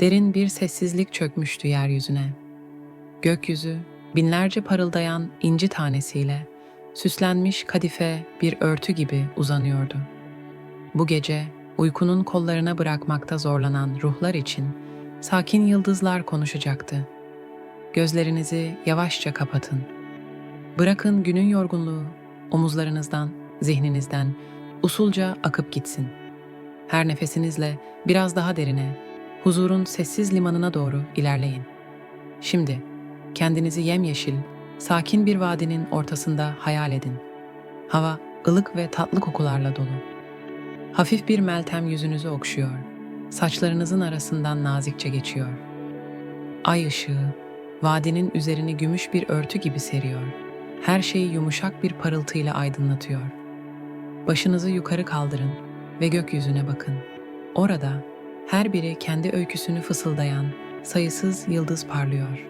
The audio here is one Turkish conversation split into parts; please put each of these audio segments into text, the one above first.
Derin bir sessizlik çökmüştü yeryüzüne. Gökyüzü binlerce parıldayan inci tanesiyle süslenmiş kadife bir örtü gibi uzanıyordu. Bu gece uykunun kollarına bırakmakta zorlanan ruhlar için sakin yıldızlar konuşacaktı. Gözlerinizi yavaşça kapatın. Bırakın günün yorgunluğu omuzlarınızdan, zihninizden usulca akıp gitsin. Her nefesinizle biraz daha derine, huzurun sessiz limanına doğru ilerleyin. Şimdi kendinizi yemyeşil, sakin bir vadinin ortasında hayal edin. Hava ılık ve tatlı kokularla dolu. Hafif bir meltem yüzünüzü okşuyor. Saçlarınızın arasından nazikçe geçiyor. Ay ışığı vadinin üzerini gümüş bir örtü gibi seriyor. Her şeyi yumuşak bir parıltıyla aydınlatıyor. Başınızı yukarı kaldırın ve gökyüzüne bakın. Orada her biri kendi öyküsünü fısıldayan sayısız yıldız parlıyor.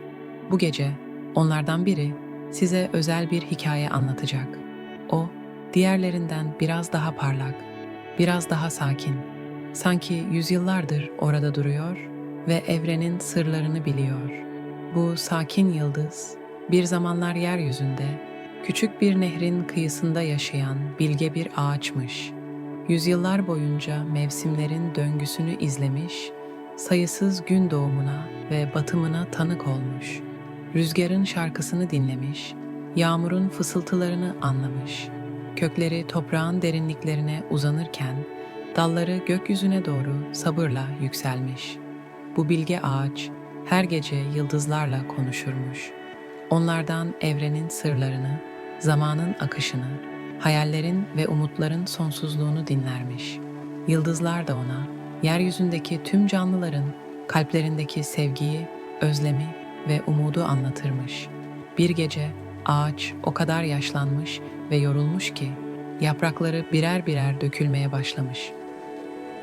Bu gece onlardan biri size özel bir hikaye anlatacak. O diğerlerinden biraz daha parlak, biraz daha sakin. Sanki yüzyıllardır orada duruyor ve evrenin sırlarını biliyor. Bu sakin yıldız bir zamanlar yeryüzünde küçük bir nehrin kıyısında yaşayan bilge bir ağaçmış. Yüzyıllar boyunca mevsimlerin döngüsünü izlemiş, sayısız gün doğumuna ve batımına tanık olmuş. Rüzgarın şarkısını dinlemiş, yağmurun fısıltılarını anlamış. Kökleri toprağın derinliklerine uzanırken dalları gökyüzüne doğru sabırla yükselmiş. Bu bilge ağaç her gece yıldızlarla konuşurmuş. Onlardan evrenin sırlarını, zamanın akışını, hayallerin ve umutların sonsuzluğunu dinlermiş. Yıldızlar da ona, yeryüzündeki tüm canlıların kalplerindeki sevgiyi, özlemi ve umudu anlatırmış. Bir gece ağaç o kadar yaşlanmış ve yorulmuş ki yaprakları birer birer dökülmeye başlamış.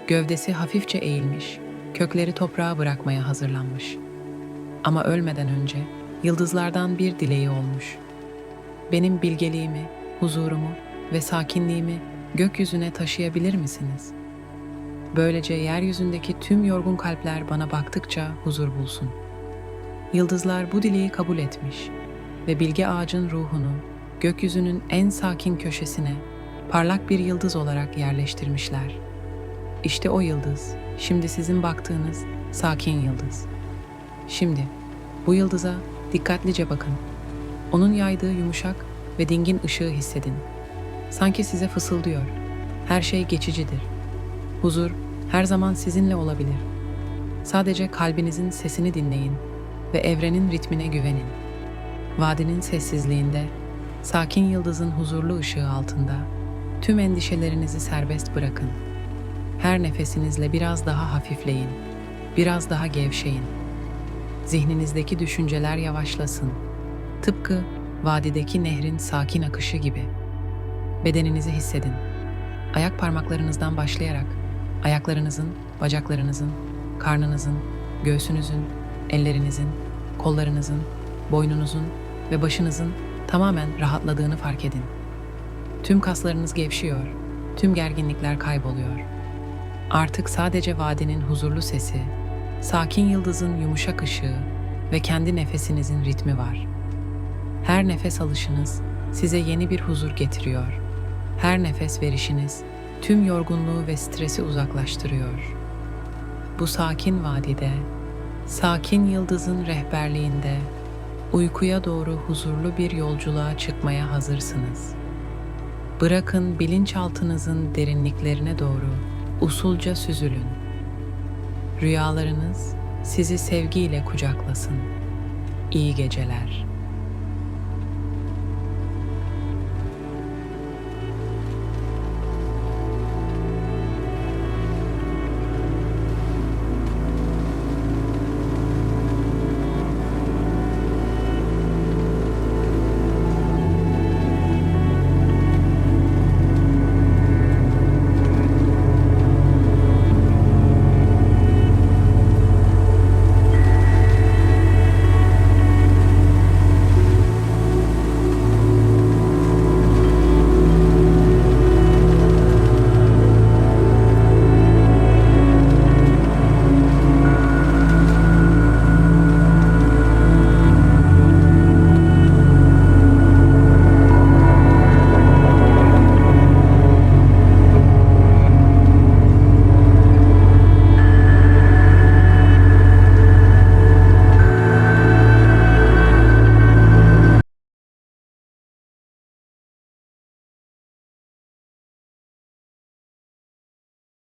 Gövdesi hafifçe eğilmiş, kökleri toprağa bırakmaya hazırlanmış. Ama ölmeden önce yıldızlardan bir dileği olmuş. Benim bilgeliğimi, huzurumu ve sakinliğimi gökyüzüne taşıyabilir misiniz? Böylece yeryüzündeki tüm yorgun kalpler bana baktıkça huzur bulsun. Yıldızlar bu dileği kabul etmiş ve bilge ağacın ruhunu gökyüzünün en sakin köşesine parlak bir yıldız olarak yerleştirmişler. İşte o yıldız, şimdi sizin baktığınız sakin yıldız. Şimdi bu yıldıza dikkatlice bakın. Onun yaydığı yumuşak ve dingin ışığı hissedin. Sanki size fısıldıyor. Her şey geçicidir. Huzur her zaman sizinle olabilir. Sadece kalbinizin sesini dinleyin ve evrenin ritmine güvenin. Vadinin sessizliğinde, sakin yıldızın huzurlu ışığı altında tüm endişelerinizi serbest bırakın. Her nefesinizle biraz daha hafifleyin, biraz daha gevşeyin. Zihninizdeki düşünceler yavaşlasın. Tıpkı vadideki nehrin sakin akışı gibi. Bedeninizi hissedin. Ayak parmaklarınızdan başlayarak ayaklarınızın, bacaklarınızın, karnınızın, göğsünüzün, ellerinizin, kollarınızın, boynunuzun ve başınızın tamamen rahatladığını fark edin. Tüm kaslarınız gevşiyor, tüm gerginlikler kayboluyor. Artık sadece vadinin huzurlu sesi, sakin yıldızın yumuşak ışığı ve kendi nefesinizin ritmi var. Her nefes alışınız size yeni bir huzur getiriyor. Her nefes verişiniz tüm yorgunluğu ve stresi uzaklaştırıyor. Bu sakin vadide, sakin yıldızın rehberliğinde uykuya doğru huzurlu bir yolculuğa çıkmaya hazırsınız. Bırakın bilinçaltınızın derinliklerine doğru usulca süzülün. Rüyalarınız sizi sevgiyle kucaklasın. İyi geceler.